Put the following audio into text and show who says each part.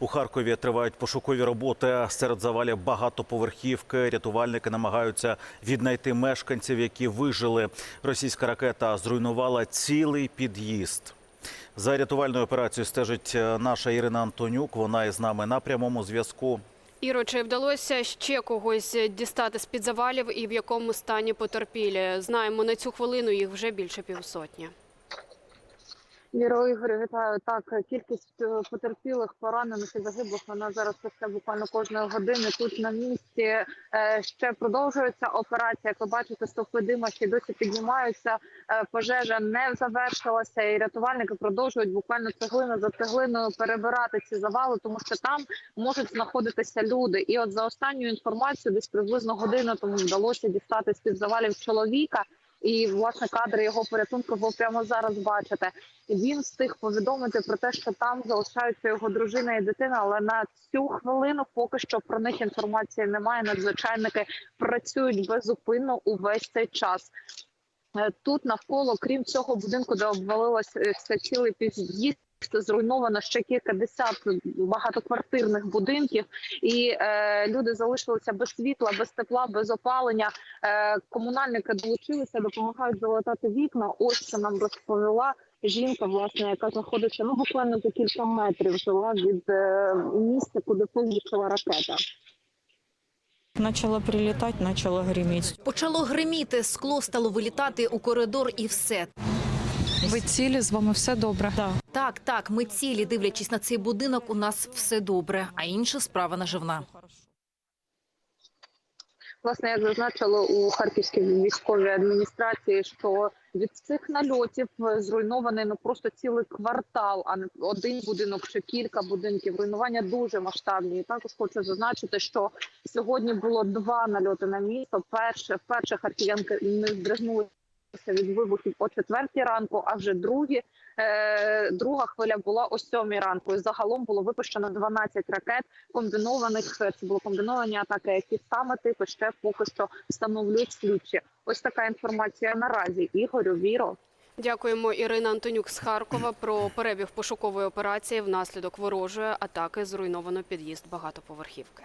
Speaker 1: У Харкові тривають пошукові роботи. Серед завалів багатоповерхівки. Рятувальники намагаються віднайти мешканців, які вижили. Російська ракета зруйнувала цілий під'їзд. За рятувальною операцією стежить е, наша Ірина Антонюк. Вона із нами на прямому зв'язку.
Speaker 2: Іро, чи вдалося ще когось дістати з-під завалів і в якому стані потерпілі? Знаємо, на цю хвилину їх вже більше півсотні.
Speaker 3: Віро Ігорю, вітаю. Так, кількість е, потерпілих, поранених і загиблих вона зараз росте буквально кожної години. Тут на місці е, ще продовжується операція. Як ви бачите, стовпи дима ще досі піднімаються. Е, Пожежа не завершилася, і рятувальники продовжують буквально цеглина за цеглиною перебирати ці завали, тому що там можуть знаходитися люди. І от за останньою інформацією, десь приблизно годину тому вдалося дістати з під завалів чоловіка. І власне кадри його порятунку ви прямо зараз бачите. Він встиг повідомити про те, що там залишаються його дружина і дитина. Але на цю хвилину поки що про них інформації немає. Надзвичайники працюють безупинно увесь цей час. Е, Тут навколо, крім цього будинку, де обвалилося цілий під'їзд, зруйновано ще кількадесят багатоквартирних будинків, і е, люди залишилися без світла, без тепла, без опалення. Е, комунальники долучилися, допомагають залатати вікна. Ось що нам розповіла жінка, власне, яка знаходиться ну буквально за кілька метрів жила від е, місця, куди полетіла ракета.
Speaker 4: Начало прилетать, начало греметь.
Speaker 5: Почало гриміти, скло стало вилітати у коридор і все.
Speaker 6: Ви цілі, з вами все добре.
Speaker 4: Да.
Speaker 5: Так, так, ми цілі, дивлячись на цей будинок, у нас все добре, а інша справа наживна.
Speaker 3: Власне, як зазначили у харківській військовій адміністрації, що від цих нальотів зруйнований ну просто цілий квартал, а не один будинок чи кілька будинків. Руйнування дуже масштабні. І також хочу зазначити, що сьогодні було два нальоти на місто. Перше, вперше харків'янки не здригнулися від вибухів о четвертій ранку, а вже другі. Е, друга хвиля була о сьомій ранку. І загалом було випущено 12 ракет комбінованих. Це були комбіновані атаки, які саме типи ще поки що встановлюють слідчі. Ось така інформація наразі. Ігорю Віро.
Speaker 2: Дякуємо, Ірина Антонюк з Харкова про перебіг пошукової операції. Внаслідок ворожої атаки зруйновано під'їзд багатоповерхівки.